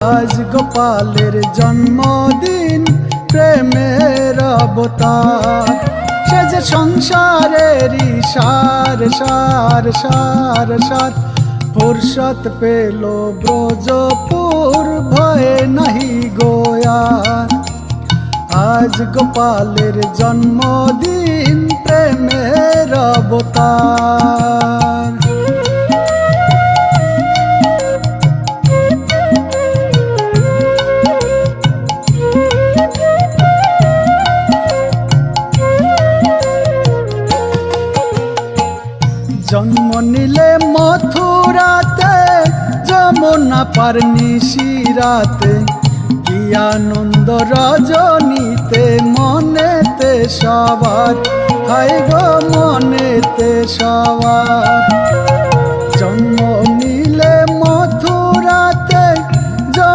আজ গোপালের জন্মদিন, প্রেমের অবতার। সে যে সংসারেরই সার সার সার সার। ফুরসত পেল ব্রজপুর, ভয়ে নাহি গোয়ার আজ গোপালের জন্মদিন, প্রেমের অবতার। জন্ম নিলে মথুরাতে, যমুনা পার নিশিরাতে। কি আনন্দ রজনীতে, মনেতে সবার। হাই গো মনেতে সবার।